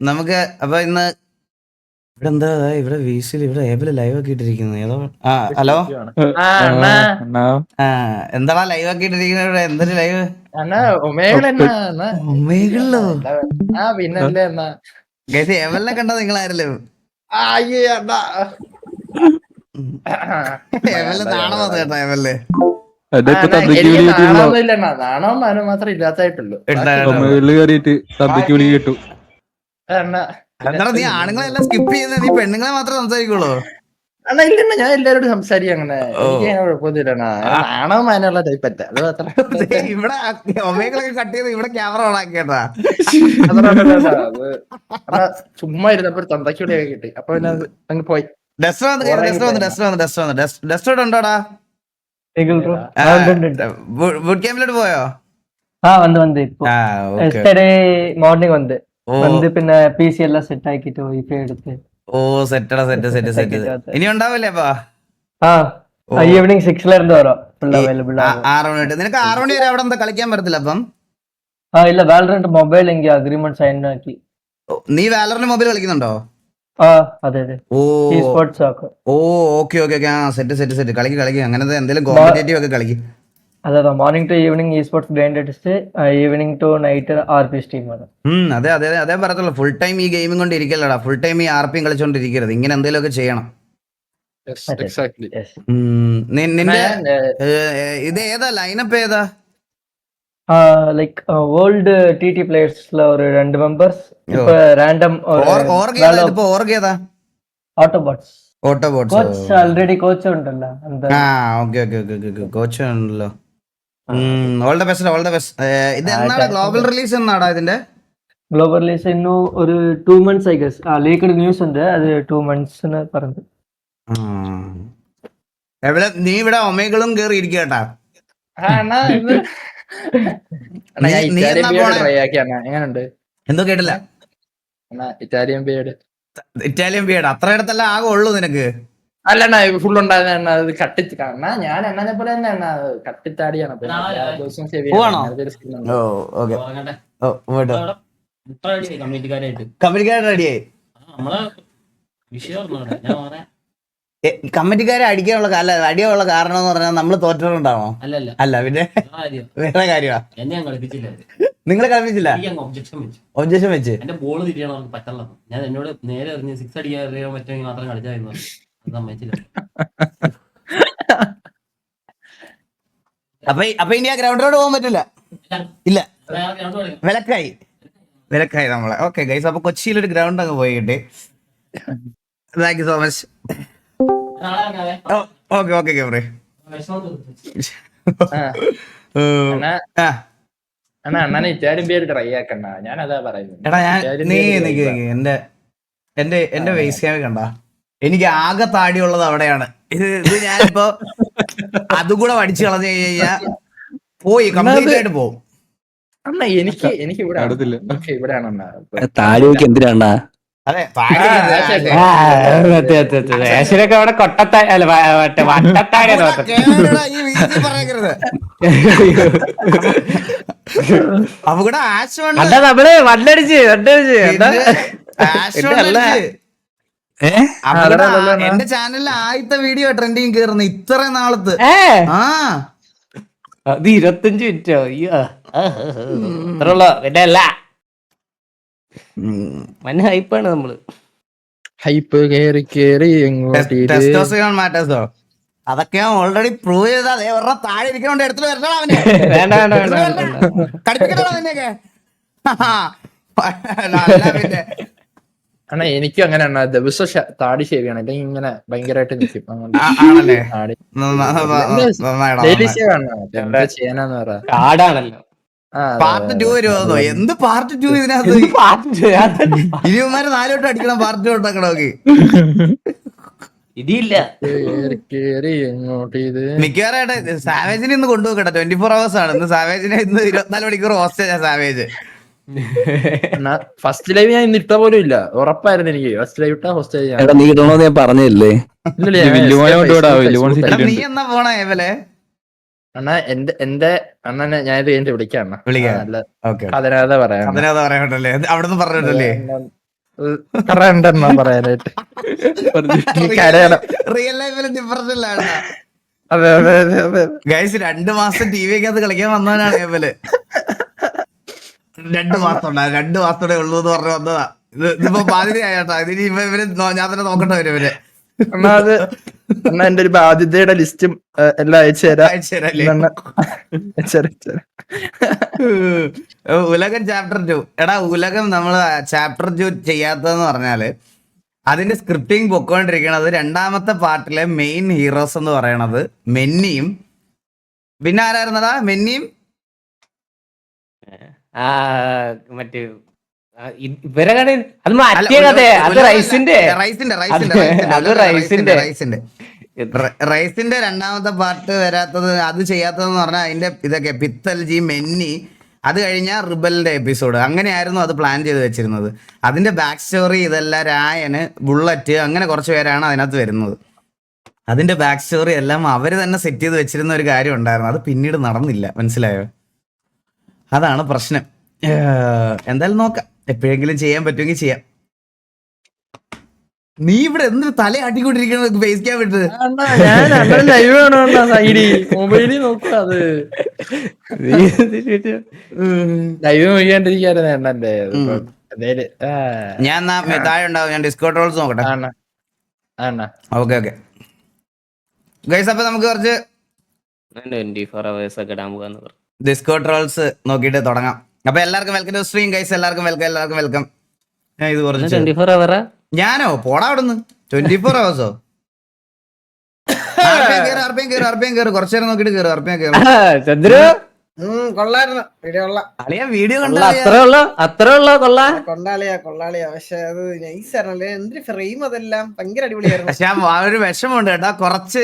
നമുക്ക് അപ്പൊ ഇന്ന് ഇവിടെ എന്താ ഇവിടെ വീസിൽ ഇവിടെ ഏബിൽ ലൈവ് ഒക്കെ ഇട്ടിരിക്കുന്നത് ഏതോ ആ ഹലോ? ആ, അണ്ണാ. എന്താടാ ലൈവ് ഒക്കെ ഇട്ടിരിക്കുന്നത് ഇവിടെ? എന്തൊരു ലൈവ് ആ പിന്നല്ലേ എന്നാ? ഗൈസ് ഏബലിനെ കണ്ടോ നിങ്ങൾ ആരല്ലോ ആ, അയ്യേ അണ്ണാ. ഏബലിന് നാണം വന്നു കേട്ടോ നാണവും മാനവും മാത്രം ഇല്ലാത്തായിട്ടുള്ളൂ കേട്ടു. നീ ആണുങ്ങളെല്ലാം സ്കിപ്പ് ചെയ്യുന്ന? നീ പെണ്ണുങ്ങളെ മാത്രമേ സംസാരിക്കുള്ളൂ. അണ്ണാ ഇല്ല ഞാൻ എല്ലാരോടും സംസാരിക്കും അങ്ങനെ. കുഴപ്പമൊന്നുമില്ല ആണോ അത് മാത്രം. ഇവിടെ ഒമേകളൊക്കെ കട്ട് ചെയ്ത് ഇവിടെ ക്യാമറ ഓൺ ആക്കിയതാ. ചുമ്മാ ഇരുന്നപ്പോ തന്തക്കൂടെ കിട്ടി. അപ്പൊ പിന്നെ അങ്ങ് പോയി. ഉണ്ടോടാ? പോയോ? മോർണിംഗ് വന്ന്. വന്ന് പിന്നെ പി സി എല്ലാം സെറ്റ് ആക്കിട്ട് വൈഫൈ എടുത്ത്. ഓ സെറ്റടാ സെറ്റ് സെറ്റ് സെറ്റ് ഇനി ഉണ്ടാവില്ലേ അപ്പാ ആ. ഈവനിങ് സിക്സിലായിരുന്നു വരാം. അവൈലബിൾ ആറ് മണി നിനക്ക് ആറ് മണി വരെ അവിടെ എന്താ കളിക്കാൻ പറ്റത്തില്ല അപ്പം? ആ ഇല്ല വാലറന്റ് മൊബൈൽ എങ്കിൽ അഗ്രിമെന്റ് സൈൻ ആക്കി. നീ വാലറിന്റെ മൊബൈൽ കളിക്കുന്നുണ്ടോ? ആ അതെ അതെ. ഓ. സ്പോർട്സ് ഓ ഓക്കേ ഓക്കേ ഓക്കെ. ആ സെറ്റ് സെറ്റ് സെറ്റ് കളിക്ക് കളിക്ക്. അങ്ങനത്തെ എന്തെങ്കിലും കോമ്പറ്റേറ്റീവ് ഒക്കെ കളിക്കും. അതാണ് morning to evening esports brand അടിസ്റ്റ് evening to night R P S ടീമാണ് അതെ അതെ അതെ പറയത്തുള്ളൂ ഫുൾ ടൈം ഈ ഗെയിമിംഗ് കൊണ്ട് ഇരിക്കല്ലടാ. ഫുൾ ടൈം ഈ ആർപിയും കളിച്ചോണ്ടിരിക്കരുത് ഇങ്ങനെ എന്തെങ്കിലുമൊക്കെ ചെയ്യണം. നിന്റെ ഇത് ഏതാ? ലൈനപ്പ് ഏതാ? ലൈക് വേൾഡ് ടി ടി പ്ലേയേഴ്സിലെ ഒരു രണ്ട് മെമ്പേഴ്സ് ഇപ്പൊ random autobots autobots coach already coach ഉണ്ടല്ലോ. കോച്ച് ഉണ്ടല്ലോ. All the best all the best ഇത് ഗ്ലോബൽ റിലീസ് എന്നാടാ ഇതിന്റെ? ഗ്ലോബൽ റിലീസ് ഇന്നു ഒരു 2 മന്ത്സ് ഐ ഗസ് ആ ലീക്ഡ് ന്യൂസ് ഉണ്ട്. അത് 2 മന്ത്സ് എന്ന് പറഞ്ഞു. എവിടെ നീ ഇവിടെ ഒമേഗളും കേറി ഇരിക്കട്ടാ എന്തോ കേട്ടില്ല. ഇറ്റാലിയൻ ബിയേഡ് ഇറ്റാലിയൻ ബിയേഡ് അത്ര ഇടത്തല്ല ആകെ ഉള്ളൂ നിനക്ക്. അല്ല അണ്ണാ ഫുൾ ഉണ്ടായിരുന്ന അത് കട്ടി അണ്ണാ ഞാൻ എണ്ണനെ പോലെ തന്നെ എണ്ണ കട്ടിത്താടിയാണ് റെഡിയായി കമ്മിറ്റിക്കാരെ അടിക്കാനുള്ള അല്ല അടിയുള്ള കാരണം എന്ന് പറഞ്ഞാൽ നമ്മൾ അല്ലല്ല അല്ല പിന്നെ? വേറെ കാര്യമാ? എന്നെ ഞാൻ കളിപ്പിച്ചില്ല. നിങ്ങൾ കളിപ്പിച്ചില്ല? ഒബ്ജക്ഷൻ വെച്ചു. ഒബ്ജക്ഷൻ വെച്ച്? എന്റെ ബോൾ തിരിയണം പറ്റുള്ള ഞാൻ എന്നോട് നേരെ എറിഞ്ഞ് സിക്സ് അടിക്കാൻ അറിയാൻ പറ്റുമെങ്കിൽ മാത്രം കളിച്ചായിരുന്നു സമ്മതിച്ചില്ല. അപ്പൊ അപ്പൊ ഇനി ആ ഗ്രൗണ്ടിലോട്ട് പോകാൻ പറ്റില്ല. ഇല്ല. വിലക്കായി. വിലക്കായി നമ്മളെ. ഓക്കെ ഗൈസ് അപ്പൊ കൊച്ചിയിൽ ഒരു ഗ്രൗണ്ട് അങ്ങ് പോയി കിട്ടി thank you so much. Okay okay അണ്ണനെ ബിയേഡ് ട്രൈ ആക്കണ്ട. ഞാൻ അതാ പറയുന്നത് എന്റെ എന്റെ എന്റെ വേസ്റ്റ് ക്യാമറ കണ്ട? എനിക്ക് ആകെ താടിയുള്ളത് അവിടെയാണ്. ഇത് ഇത് ഞാനിപ്പോ അതും കൂടെ വടിച്ചു കളഞ്ഞു കഴിഞ്ഞാ പോയി കംപ്ലീറ്റ് ആയിട്ട് പോകും അണ്ണ എനിക്ക് എനിക്ക് ഇവിടെ ഇവിടെയാണ് അണ്ണ. താടിയൊക്കെ അതെ. ഏഷ്യനൊക്കെ അവിടെ കൊട്ടത്ത അല്ല മറ്റേ വട്ടത്താഴ അതാ നമ്മൾ വണ്ടടിച്ച് വണ്ടടിച്ച് എന്റെ ചാനലിൽ ആദ്യത്തെ വീഡിയോ ട്രെൻഡിങ് കേറുന്നു ഇത്ര നാളത്ത്. ആ. അത് ഇരുപത്തഞ്ച് മിനിറ്റ് അയ്യോ. പിന്നെ അല്ല. മന ഹൈപ്പാണ് നമ്മൾ. ഹൈപ്പ് കേറി കേറി എങ്ങോട്ട് ഇത്? ടെസ്റ്റോസ്റ്റോൺ മാറ്റേഴ്സോ അതൊക്കെ ഓൾറെഡി പ്രൂവ് ചെയ്ത. അതേ ഒരെണ്ണ താഴെ ഇരിക്കണോണ്ട്. എടുത്തിട്ട് വരണോ അവനെ. വേണ്ട വേണ്ട പിന്നെ. അണ്ണാ എനിക്കും അങ്ങനെ അണ്ണ ദിവസം താടി ഷേവ് ചെയ്യണം. അല്ലെങ്കിൽ ഇങ്ങനെ ഭയങ്കരമായിട്ട് നിൽക്കും ഡെയിലി ഷേവ് ആണ്? ചെയ്യാനാന്ന് പറ. കാടാണല്ലോ. പാർട്ട് അതെ, ടു വരുമോ എന്ത് പാർട്ട് ടു ഇതിനകത്ത്? ഇരുപമാര് നാലോട്ട് അടിക്കണം പാർട്ട് ടു ഇതില്ല. കേറി കേറി എങ്ങോട്ട് ഇത്? മിക്കവാറായിട്ട് സാവേജിനെ ഇന്ന് കൊണ്ടുപോകട്ടെ ട്വന്റി ഫോർ അവേഴ്സ് ആണ്. ഇന്ന് സാവേജിനെ ഇന്ന് ഇരുപത്തിനാല് മണിക്കൂർ ഹോസ്റ്റേജാ സാവേജ്. ഫസ്റ്റ് ലൈവ് ഞാൻ ഇന്ന് ഇട്ട പോലും ഇല്ല. ഉറപ്പായിരുന്നു എനിക്ക്. ഫസ്റ്റ് ലൈവ് ഇട്ടാ ഹോസ്റ്റേജ് എടാ നീ ഇടണോന്ന് ഞാൻ പറഞ്ഞില്ലേ? നീ എന്നാ പോണേ ഇവലെ? അണ്ണാ എന്റെ എന്റെ അണ്ണനെ ഞാൻ ഇത് കഴിഞ്ഞിട്ട് വിളിക്കാം കഥനാഥ പറയാം അവിടുന്ന് പറഞ്ഞിട്ടല്ലേ? പറയാനായിട്ട്. റിയൽ ലൈഫിൽ അതെ അതെ അതെ അതെ. ഗൈസ് രണ്ടു മാസം ടി വിക്കകത്ത് കളിക്കാൻ വന്നവനാണ് ഏവൽ രണ്ടു മാസം ഉണ്ടാ രണ്ടു മാസത്തോടെ ഉള്ളൂ എന്ന് പറഞ്ഞു വന്നതാ. ഇത് ഇതിപ്പോ ബാധ്യതയായിട്ടാ. ഇതിന് ഇവ ഇവർ ഞാൻ തന്നെ നോക്കട്ടെ വരും ഇവർ. എന്നാ അത് എന്നാ എന്റെ ഒരു ബാധ്യതയുടെ ലിസ്റ്റും എല്ലാം അയച്ചു തരാം. അയച്ചു തരാല്ലേ? എന്നാ- അയച്ചു തരാം, അയച്ചു തരാം. ഉലകം ചാപ്റ്റർ ടു എടാ ഉലകം നമ്മൾ ചാപ്റ്റർ ടു ചെയ്യാത്തതെന്ന് പറഞ്ഞാൽ അതിന്റെ സ്ക്രിപ്റ്റിംഗ് പൊക്കോണ്ടിരിക്കണത് രണ്ടാമത്തെ പാർട്ടിലെ മെയിൻ ഹീറോസ് എന്ന് പറയണത് മെന്നിയും പിന്നെ ആരായിരുന്നടാ? മെന്നിയും മറ്റേ ആ, ഇ- ഇവരെ കട അത് അല്ല, മാറ്റിയ കഥ അത് റൈസിന്റെ. റൈസിന്റെ റൈസിന്റെ അത് റൈസിന്റെ റൈസിന്റെ. റൈസിന്റെ രണ്ടാമത്തെ പാർട്ട് വരാത്തത് അത് ചെയ്യാത്തതെന്ന് പറഞ്ഞാൽ അതിന്റെ ഇതൊക്കെ പിത്തൽജി മെന്നി അത് കഴിഞ്ഞാൽ റിബലിന്റെ എപ്പിസോഡ്. അങ്ങനെയായിരുന്നു അത് പ്ലാൻ ചെയ്ത് വെച്ചിരുന്നത്. അതിന്റെ ബാക്ക് സ്റ്റോറി ഇതെല്ലാം രായന് ബുള്ളറ്റ് അങ്ങനെ കുറച്ച് പേരാണ് അതിനകത്ത് വരുന്നത്. അതിന്റെ ബാക്ക് സ്റ്റോറി എല്ലാം അവർ തന്നെ സെറ്റ് ചെയ്ത് വെച്ചിരുന്ന ഒരു കാര്യം ഉണ്ടായിരുന്നു. അത് പിന്നീട് നടന്നില്ല. മനസ്സിലായോ? അതാണ് പ്രശ്നം. എന്തായാലും നോക്കാം. എപ്പോഴെങ്കിലും ചെയ്യാൻ പറ്റുമെങ്കിൽ ചെയ്യാം. നീ ഇവിടെ എന്ത് തല ആട്ടിക്കൊണ്ടിരിക്കണത് ഫേസ് ക്യാൻ വിട്ടത് ഞാൻ ലൈവ് വേണോ സൈഡി. മൊബൈലിൽ നോക്കുക അത്. ലൈവ് നോക്കിയാണ്ടിരിക്കായിരുന്നു അണ്ണന്റെ. ഉം. ഞാൻ താഴെ ഉണ്ടാവും. ഞാൻ ഡിസ്കൗണ്ട് റോൾസ് നോക്കട്ടെ. അണ്ണാ. അണ്ണാ. Okay okay. ഗൈസ് അപ്പൊ നമുക്ക് കുറച്ച് ട്വന്റി ഫോർ അവേഴ്സ് ഒക്കെ ഇടാൻ പോകാന്ന് പറഞ്ഞു. ഡിസ്കൗണ്ട് ട്രോൾസ് നോക്കിട്ട് തുടങ്ങാം. അപ്പൊ എല്ലാവർക്കും വെൽക്കം ടു സ്ട്രീം ഗൈസ് എല്ലാവർക്കും വെൽക്കം എല്ലാവർക്കും വെൽക്കം ഞാൻ ഇത് കുറച്ച് ട്വന്റി ഫോർ അവറാ ഞാനോ? പോടാ അവിടെ നിന്ന് ട്വന്റി ഫോർ അവേഴ്സോ അർപ്പയും കയറി അർപ്പയും കയറി അർപ്പയും കയറി കുറച്ചു നേരം നോക്കിയിട്ട് കയറി അർപ്പയും കയറി ചന്ദ്രു? കൊള്ളായിരുന്നു. വീഡിയോ കൊള്ളാം. വീഡിയോ അത്ര ഉള്ളു അത്ര ഉള്ളു കൊള്ള. കൊണ്ടാളിയാ കൊള്ളാളിയാ പക്ഷെ അത് നൈസ് ആയിരുന്നല്ലേ? എന്തൊരു ഫ്രെയിം അതെല്ലാം. ഭയങ്കര അടിപൊളിയായിരുന്നു. പക്ഷെ ഒരു വിഷമമുണ്ട് കേട്ടാ. കുറച്ച്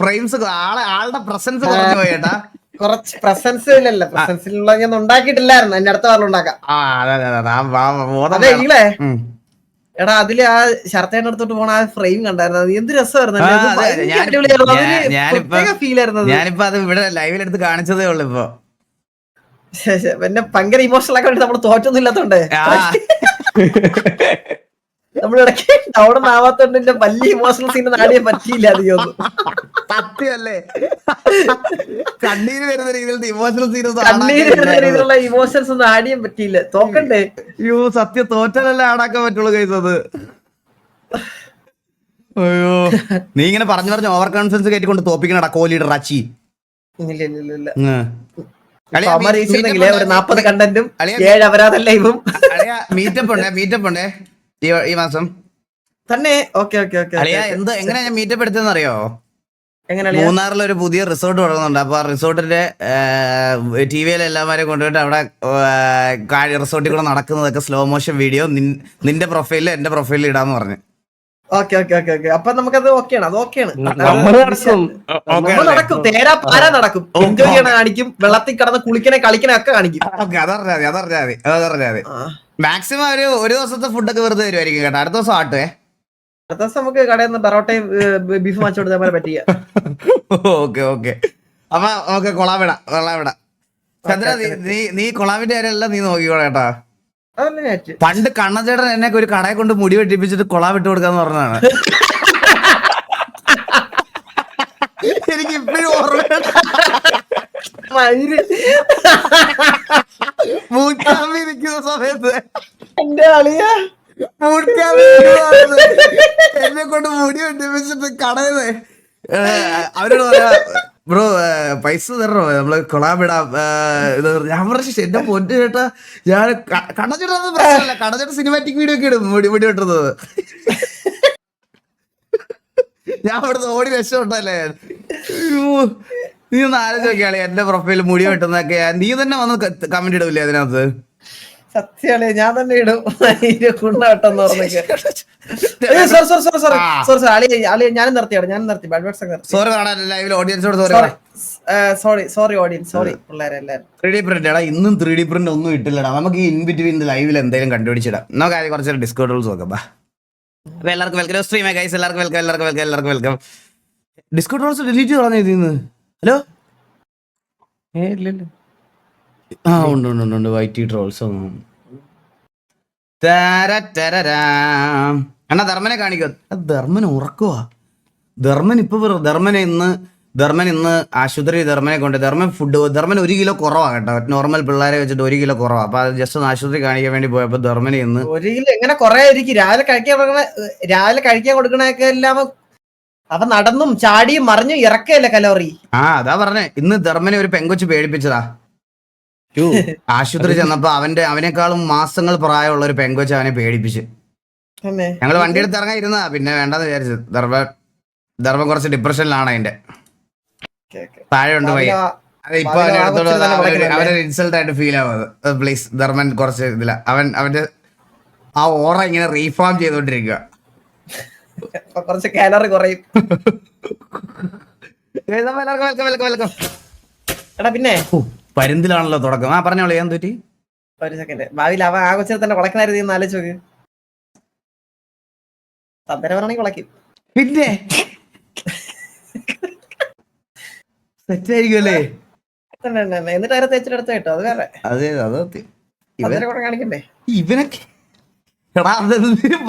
ഫ്രെയിംസ് ആളെ ആളുടെ പ്രസൻസ് കുറഞ്ഞു പോയി കേട്ടാ. കുറച്ച് പ്രസൻസ് ഇല്ലല്ലോ. പ്രസൻസിലുള്ള ഞാൻ ഉണ്ടാക്കിയിട്ടില്ലായിരുന്നു. എന്റെ അടുത്ത വാറിൽ ഉണ്ടാക്കാം. എടാ അതിൽ ആ ശർത്തേന്റെ അടുത്തോട്ട് പോണ ആ ഫ്രെയിം കണ്ടായിരുന്നു. എന്ത് രസമായിരുന്നു. ഞാനിപ്പോ- അത്. ഇവിടെ ലൈവിലെടുത്ത് കാണിച്ചതേ ഉള്ളു ഇപ്പൊ. പിന്നെ ഭയങ്കര ഇമോഷണൽ ആക്കാൻ വേണ്ടി നമ്മൾ തോറ്റൊന്നും ഇല്ലാത്തോണ്ട്. ആ, നമ്മളിടയ്ക്ക് ഡൗൺ ആവാത്തോണ്ട് എന്റെ വലിയ ഇമോഷണൽ സീൻ നാടിയെ പറ്റിയില്ല അധികം സത്യമല്ലേ? കണ്ണീര് വരുന്ന രീതിയിലുള്ള ഇമോഷണൽ സീൻ കണ്ണീര് വരുന്ന രീതിയിലുള്ള ഇമോഷൻസ് ഒന്നും ആടിയും പറ്റിയില്ല. തോക്കണ്ടേ? അയ്യോ സത്യം തോറ്റാലല്ലേ ആടാക്കാൻ പറ്റുള്ളൂ അത്. അയ്യോ. നീ ഇങ്ങനെ പറഞ്ഞു പറഞ്ഞു ഓവർ കോൺഫിഡൻസ് കയറ്റിക്കൊണ്ട് തോപ്പിക്കണടാ കോഹ്ലിയുടെ റച്ചി. ഒരു നാപ്പത്. കണ്ടന്റും ഏഴ് അപരാധ ലൈവും മീറ്റപ്പ് ഉണ്ടേ മീറ്റപ്പ് ഉണ്ട്? ഈ ഈ മാസം? തന്നെ. ഓക്കെ ഓക്കെ ഓക്കെ അളിയാ എന്ത് എങ്ങനെയാ ഞാൻ മീറ്റപ്പ് എടുത്തതെന്ന് അറിയോ മൂന്നാറിൽ ഒരു പുതിയ റിസോർട്ട് തുടങ്ങുന്നുണ്ട്. അപ്പൊ ആ റിസോർട്ടിന്റെ ടി വിയിൽ എല്ലാവരെയും കൊണ്ടുപോയിട്ട് അവിടെ റിസോർട്ടിൽ കൂടെ നടക്കുന്നതൊക്കെ സ്ലോ മോഷൻ വീഡിയോ നിന്റെ പ്രൊഫൈലിൽ എന്റെ പ്രൊഫൈലിൽ ഇടാന്ന് പറഞ്ഞു. Okay okay okay okay. അപ്പൊ നമുക്കത് ഓക്കെയാണ് അത് ഓക്കെയാണ്. നടക്കും. നമ്മൾ നടക്കും. തേരാ പാര നടക്കും. എൻജോയ് ചെയ്യണ കാണിക്കും. വെള്ളത്തിൽ കിടന്ന് കുളിക്കണേ കളിക്കണേ ഒക്കെ കാണിക്കും. ഓക്കെ അതറിഞ്ഞാ മതി അതറിഞ്ഞാ മതി അതറിഞ്ഞാ മതി. മാക്സിമം ഒരു ഒരു ദിവസത്തെ ഫുഡൊക്കെ വെറുതെ വരുമായിരിക്കും കേട്ടോ. അടുത്ത ദിവസം ആട്ടുവേ അടുത്ത ദിവസം നമുക്ക് കടയിൽ നിന്ന് പെറോട്ടയും ബീഫ് മാച്ച് കൊടുത്താൽ പോലെ പറ്റിയ. Okay okay. അപ്പൊ ഓക്കെ കൊളാവിട കൊളാവിട ചന്ദ്ര നീ- നീ കൊളാവിന്റെ കാര്യമല്ല നീ നോക്കിക്കോളാം കേട്ടോ. പണ്ട് കണ്ണചേട്ടൻ എന്നെ ഒരു കടയെ കൊണ്ട് മുടി വെട്ടിപ്പിച്ചിട്ട് കൊളാവിട്ട് കൊടുക്കാന്ന് പറഞ്ഞതാണ്. എനിക്ക് ഇപ്പോഴും ഓർമ്മയുണ്ട് ഇരിക്കുന്ന സമയത്ത്. എന്റെ അളിയ. എന്നെ കൊണ്ട് മുടി വെട്ടിപ്പിച്ചിട്ട് കടയത് അവരോട് പറയാ ബ്രോ പൈസ തരണോ? നമ്മൾ കൊളാബിടാ ഞാൻ പറഞ്ഞു "ശ്ശെ, എന്റെ പൊന്നു ചേട്ടാ ഞാൻ കണ്ണച്ചേട്ടൻ പ്രശ്നമല്ല. കണ്ണച്ചേട്ടൻ സിനിമാറ്റിക് വീഡിയോ ഒക്കെ ഇടും. മുടി മുടി വെട്ടുന്നത്. ഞാൻ അവിടുന്ന് ഓടി രക്ഷപ്പെട്ടല്ലേ നീ ഒന്ന് ആലോചിച്ച് നോക്കിയാളെ. എന്റെ പ്രൊഫൈൽ മുടി വെട്ടുന്നൊക്കെ നീ തന്നെ വന്ന് കമന്റ് ഇടൂലേ അതിനകത്ത്? സത്യാണ് ഞാൻ തന്നെ ഇടും. പറഞ്ഞൊക്കെ sorry sorry sorry sorry sorry sorry അളിയ അളിയ ഞാനും നിർത്തിയാണ് ഞാനും നിർത്തി. ബാഡ് വേർഡ്സ് നിർത്തി. സോറി ലൈവിൽ ഓഡിയൻസോട് sorry sorry sorry audience sorry പിള്ളേരെ എല്ലാരും. ത്രീ ഡി പ്രിന്റ് എടാ ഇന്നും ത്രീ ഡി പ്രിന്റ് ഒന്നും ഇട്ടില്ലടാ. നമുക്ക് ഈ ഇൻ ബിറ്റ്വീൻ ലൈവിൽ എന്തെങ്കിലും കണ്ടുപിടിച്ചിടാം. നമുക്ക് ആദ്യം കുറച്ച് ഡിസ്കൗണ്ട് റൂൾസ് നോക്കാം ബാ. അപ്പൊ എല്ലാവർക്കും വെൽക്കം സ്ട്രീം ഗൈസ് എല്ലാവർക്കും വെൽക്കം എല്ലാവർക്കും വെൽക്കം എല്ലാവർക്കും വെൽക്കം ഡിസ്കൗണ്ട് റൂൾസ് ഡിലീറ്റ് പറഞ്ഞു ഇതിന്ന്? ഹലോ ഏ ഇല്ലല്ലോ. ആ ഉണ്ട് ഉണ്ട് ഉണ്ട് ഉണ്ട്. White trolls. അണ്ണാ ധർമ്മനെ കാണിക്കോ. ധർമ്മൻ ഉറക്കുവാ. ധർമ്മൻ ഇപ്പൊ ധർമ്മൻ ഇന്ന് ധർമ്മൻ ഇന്ന് ആശുപത്രി ധർമ്മനെ കൊണ്ട് ധർമ്മൻ ഫുഡ് ധർമ്മൻ ഒരു കിലോ കുറവാ കേട്ടോ. നോർമൽ പിള്ളേരെ വെച്ചിട്ട് ഒരു കിലോ കുറവാ. അപ്പൊ അത് ജസ്റ്റ് ഒന്ന് ആശുപത്രി കാണിക്കാൻ വേണ്ടി പോയപ്പോ ധർമ്മനെ ഇന്ന് ഒരു കിലോ എങ്ങനെ കൊറേ ഇരിക്കും രാവിലെ കഴിക്കാൻ രാവിലെ കഴിക്കാൻ കൊടുക്കണൊക്കെ എല്ലാം അപ്പൊ നടന്നും ചാടിയും മറിഞ്ഞും ഇറക്കല്ലേ കലോറി? ആ അതാ പറഞ്ഞേ. ഇന്ന് ധർമ്മനെ ഒരു പെങ്കൊച്ച് പേടിപ്പിച്ചതാ. ആശുപത്രി ചെന്നപ്പോ അവന്റെ അവനേക്കാളും മാസങ്ങൾ പ്രായമുള്ള ഒരു പെങ്കൊച്ച് അവനെ പേടിപ്പിച്ച്. ഞങ്ങൾ വണ്ടി എടുത്ത് ഇറങ്ങാൻ ഇരുന്നാ പിന്നെ വേണ്ടെന്ന് വിചാരിച്ചു. ധർമ്മ ധർമ്മം കുറച്ച് ഡിപ്രഷനിലാണ് അതിന്റെ. താഴെ ഉണ്ട് പയ്യ അത് ഇപ്പൊ അവനൊരു- ഇൻസൾട്ട് ആയിട്ട് ഫീൽ ആവുന്നത് പ്ലീസ് ധർമ്മൻ കുറച്ച് ഇതില്ല അവൻ അവന്റെ ആ ഓറ ഇങ്ങനെ റീഫോം ചെയ്തോണ്ടിരിക്കുക കുറച്ച് കാലറി കുറയും. വെൽക്കം വെൽക്കം വെൽക്കം എടാ പിന്നെ? പരുന്തിലാണല്ലോ തുടക്കം. ആ പറഞ്ഞോളൂ ഞാൻ പറ്റി ഒരു സെക്കൻഡ് ഭാവിയിൽ അവ ആ കൊച്ചിനെ തന്നെ കുളക്കണായിരുന്നു എന്ന് ആലോചിച്ച് നോക്ക്. തന്തര പറഞ്ഞെങ്കിൽ വളയ്ക്കും. പിന്നെ? തന്നെ. എന്നിട്ട് അതിനെ തേച്ചിട്ട് എടുത്ത് കേട്ടോ. അത് വേറെ. അതെ അത് സത്യം. ഇവൻ അതിനെ കൂടെ കാണിക്കണ്ടേ? ഇവനൊക്കെ എടാ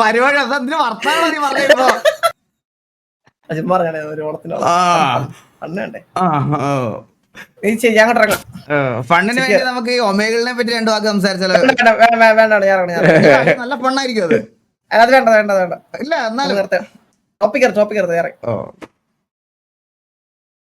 പരിപാടി? അതെന്തിന് വർത്താനം നീ പറഞ്ഞപ്പോ ചുമ്മാ ഒരു ഓണത്തിന് ആ. അണ്ണണ്ടേ ആ ആ. നീ ചെയ്യ അങ്ങോട്ട് ഇറങ്ങാം ആ, ഫണ്ടിന് വേണ്ടി നമുക്ക് ഈ ഒമേഗളിനെ പറ്റി രണ്ടു വാക്ക് സംസാരിച്ചാലോ. നല്ല ഫണ്ണായിരിക്കും അത്. അത് വേണ്ട വേണ്ട വേണ്ട. ഇല്ല എന്നാലും നിർത്താം. ടോപ്പിക് ടോപ്പിക് ഇറങ്ങി.